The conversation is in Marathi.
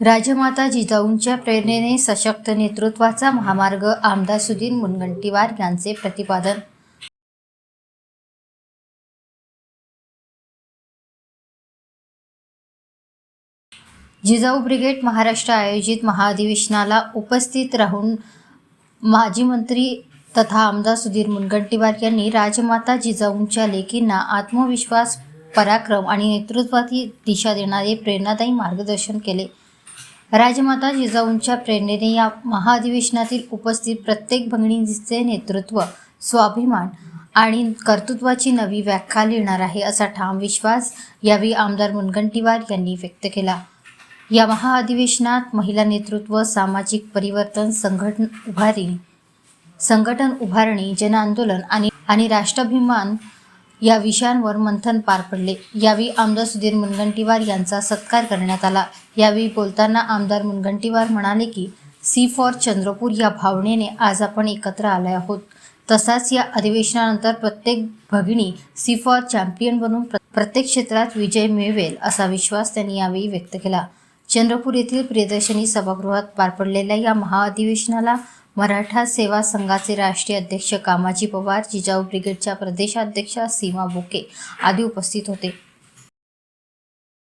राजमाता जिजाऊंच्या प्रेरणेने सशक्त नेतृत्वाचा महामार्ग आमदार सुधीर मुनगंटीवार यांचे प्रतिपादन. जिजाऊ ब्रिगेड महाराष्ट्र आयोजित महाअधिवेशनाला उपस्थित राहून माजी मंत्री तथा आमदार सुधीर मुनगंटीवार यांनी राजमाता जिजाऊंच्या लेकींना आत्मविश्वास पराक्रम आणि नेतृत्वाची दिशा देणारे प्रेरणादायी मार्गदर्शन केले. राजमाता जिजाऊंच्या प्रेरणेने या महाअधिवेशनातील उपस्थित प्रत्येक भगिनीचे नेतृत्व स्वाभिमान आणि कर्तृत्वाची नवी व्याख्या लिहिणार आहे असा ठाम विश्वास यावेळी आमदार मुनगंटीवार यांनी व्यक्त केला. या महाअधिवेशनात महिला नेतृत्व सामाजिक परिवर्तन संघटन उभारी संघटन उभारणी जनआंदोलन आणि आणि राष्ट्राभिमान या विषयांवर मंथन पार पडले. यावेळी आमदार सुधीर मुनगंटीवार यांचा सत्कार करण्यात आला. यावेळी बोलताना आमदार मुनगंटीवार म्हणाले की सी फॉर चंद्रपूर या भावनेने आज आपण एकत्र आले आहोत. तसाच या अधिवेशनानंतर प्रत्येक भगिनी सी फॉर चॅम्पियन बनून प्र- प्रत्येक क्षेत्रात विजय मिळवेल असा विश्वास त्यांनी यावेळी व्यक्त केला. चंद्रपूर येथील प्रियदर्शनी सभागृहात पार पडलेल्या या महाअधिवेशनाला मराठा सेवा संघाचे राष्ट्रीय अध्यक्ष कामाजी पवार जिजाऊ ब्रिगेडच्या प्रदेशाध्यक्षा सीमा बोके आदी उपस्थित होते.